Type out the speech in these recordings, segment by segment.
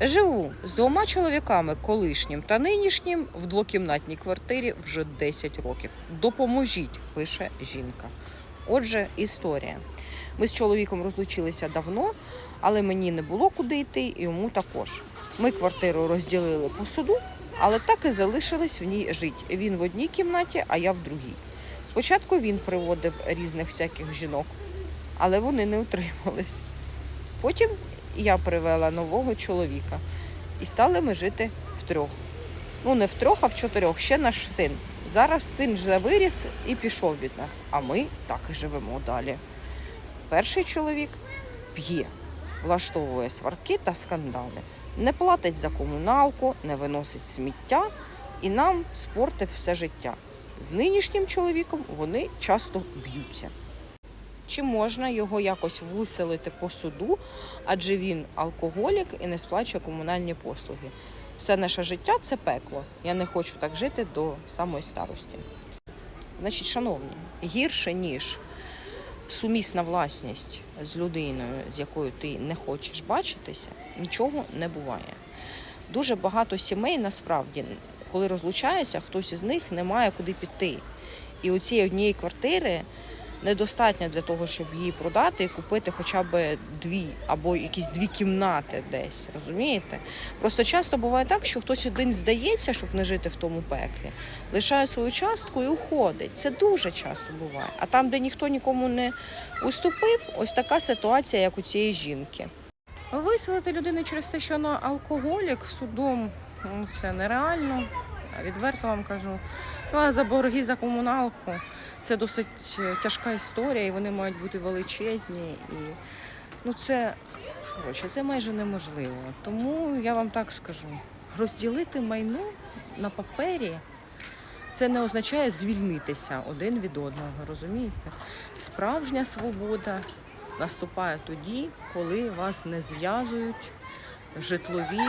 Живу з двома чоловіками, колишнім та нинішнім, в двокімнатній квартирі вже 10 років. Допоможіть, пише жінка. Отже, історія. Ми з чоловіком розлучилися давно, але мені не було куди йти, і йому також. Ми квартиру розділили по суду, але так і залишились в ній жити. Він в одній кімнаті, а я в другій. Спочатку він приводив різних всяких жінок, але вони не утримались. Потім я привела нового чоловіка і стали ми жити втрьох. Ну, не втрьох, а в чотирьох. Ще наш син. Зараз син вже виріс і пішов від нас, а ми так і живемо далі. Перший чоловік п'є, влаштовує сварки та скандали, не платить за комуналку, не виносить сміття і нам спортив все життя. З нинішнім чоловіком вони часто б'ються. Чи можна його якось виселити по суду, адже він алкоголік і не сплачує комунальні послуги. Все наше життя це пекло. Я не хочу так жити до самої старості. Значить, шановні, гірше ніж сумісна власність з людиною, з якою ти не хочеш бачитися, нічого не буває. Дуже багато сімей насправді, коли розлучаються, хтось із них не має куди піти. І у цієї однієї квартири недостатньо для того, щоб її продати і купити хоча б дві або якісь дві кімнати десь. Розумієте? Просто часто буває так, що хтось один здається, щоб не жити в тому пеклі, лишає свою частку і уходить. Це дуже часто буває. А там, де ніхто нікому не уступив, ось така ситуація, як у цієї жінки. Виселити людину через те, що вона алкоголік судом ну, це нереально. Відверто вам кажу. Ну а за борги за комуналку це досить е, тяжка історія, і вони мають бути величезні. І ну це коротше, це майже неможливо. Тому я вам так скажу: розділити майно на папері. Це не означає звільнитися один від одного, розумієте? Справжня свобода наступає тоді, коли вас не зв'язують житлові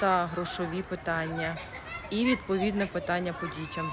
та грошові питання і відповідне питання по дітям.